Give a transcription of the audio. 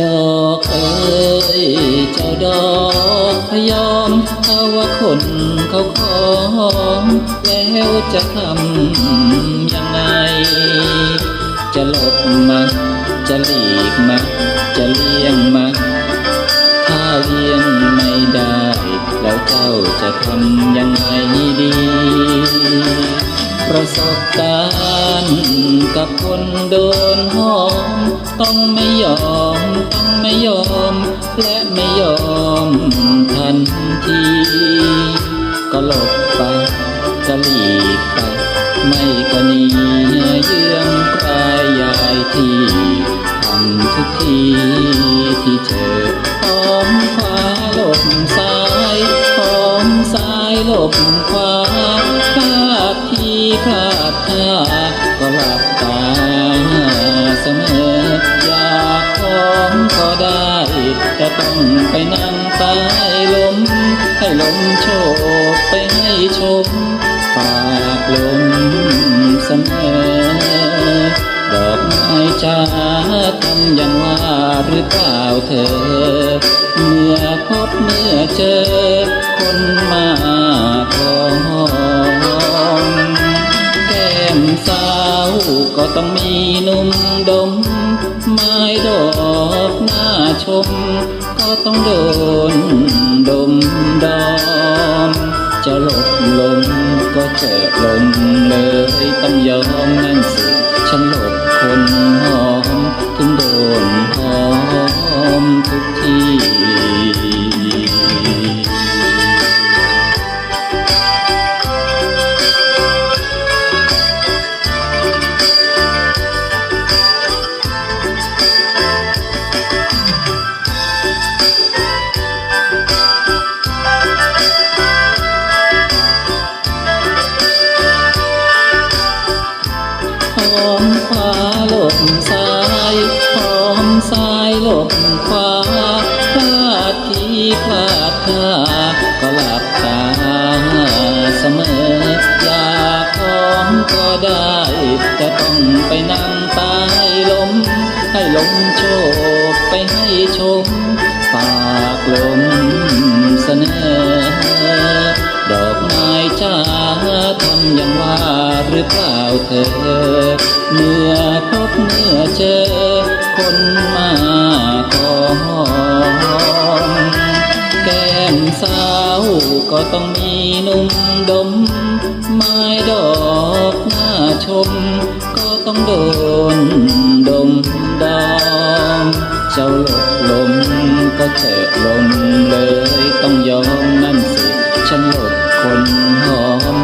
ดอกเอ้ยเจ้าดอกพยอมถ้าว่าคนเขาขอแล้วจะทำยังไง จะหลบมาจะหลีกมาจะเลี่ยงมาถ้าเลี่ยงไม่ได้ แล้วเจ้าจะทำยังไงดี ประสบการณ์ กับคนโดนหอม ต้องไม่ยอม ต้องไม่ยอม และไม่ยอมทันที ก็หลบไปก็หลีกไป ไม่ก็หนีเยื่องกายยายที่ทำทุกทีที่เจอหอมขวาหลบซ้ายหอมซ้ายหลบขวา แต่ต้องไปนั่งใต้ลม ให้ลมโชกไปให้ชมฝากลมเสมอ ดอกไม้จ้าทำอย่างว่าหรือเปล่าเธอ เมื่อพบเมื่อเจอ คนมาขอหอมแก้มสาวก็ต้องมีหนุ่มดม ไม้ดอกน ชม ก็ต้องโดนดมดอม จะหลบลมก็เจอลมเลยต้องยอมนั่นสิ ฉันหลบคน อมขวาลบซ้ายหอมซ้ายลบขวาพลาดทีพลาดท่าก็หลับตาเสมออยากหอมก็ได้ แต่ต้องไปนั่งใต้ลม ให้ลมโชกไปให้ชมฝากลม หรือเปล่าเธอ เมื่อพบเมื่อเจอ คนมาขอหอมแก้มสาวก็ต้องมีนุ่มดม ไม้ดอกหน้าชม ก็ต้องโดนดมดอมเจ้าหลบลมก็เจอลมเลยต้องยอมนั่นสิ ฉันหลบคนหอม